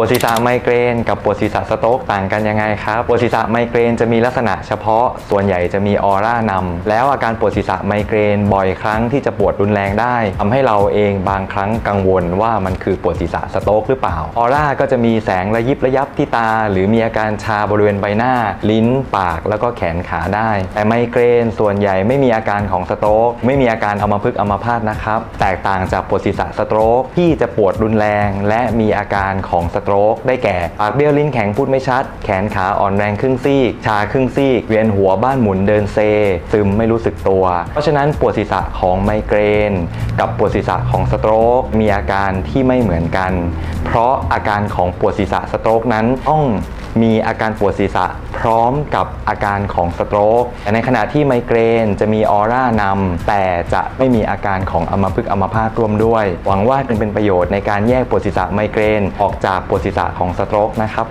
ปวดศีรษะไมเกรนกับปวดศีรษะสโตรกต่างกันยังไงครับปวดศีรษะไมเกรนจะมีลักษณะเฉพาะส่วนใหญ่จะมีออร่านำแล้วอาการปวดศีรษะไมเกรนบ่อยครั้งที่จะปวดรุนแรงได้ทำให้เราเองบางครั้งกังวลว่ามันคือปวดศีรษะสโตรกหรือเปล่าออร่าก็จะมีแสงระยิบระยับที่ตา หรือมีอาการชาบริเวณใบหน้า ลิ้น ปากแล้วก็แขนขาได้ แต่ไมเกรนส่วนใหญ่ไม่มีอาการของสโตรกไม่มีอาการอัมพฤกษ์อัมพาตนะครับแตกต่างจากปวดศีรษะสโตรกที่จะปวดรุนแรง และมีอาการของสตรกได้แก่ ปากเบี้ยวลิ้นแข็งพูดไม่ชัด แขนขาอ่อนแรงครึ่งซีก ชาครึ่งซีก เวียนหัวบ้านหมุนเดินเซ ซึมไม่รู้สึกตัว เพราะฉะนั้นปวดศีรษะของไมเกรน กับปวดศีรษะของสโตรกมีอาการที่ไม่เหมือนกัน เพราะอาการของปวดศีรษะสโตรกนั้นต้องมีอาการปวดศีรษะพร้อมกับอาการของสโตรกแต่ในขณะที่ไมเกรนจะมีออร่านำแต่จะไม่มีอาการของอัมพฤกษ์อัมพาตร่วมด้วย หวังว่าจะเป็นประโยชน์ในการแยกปวดศีรษะไมเกรนออกจากปวดศีรษะของสโตรกนะครับ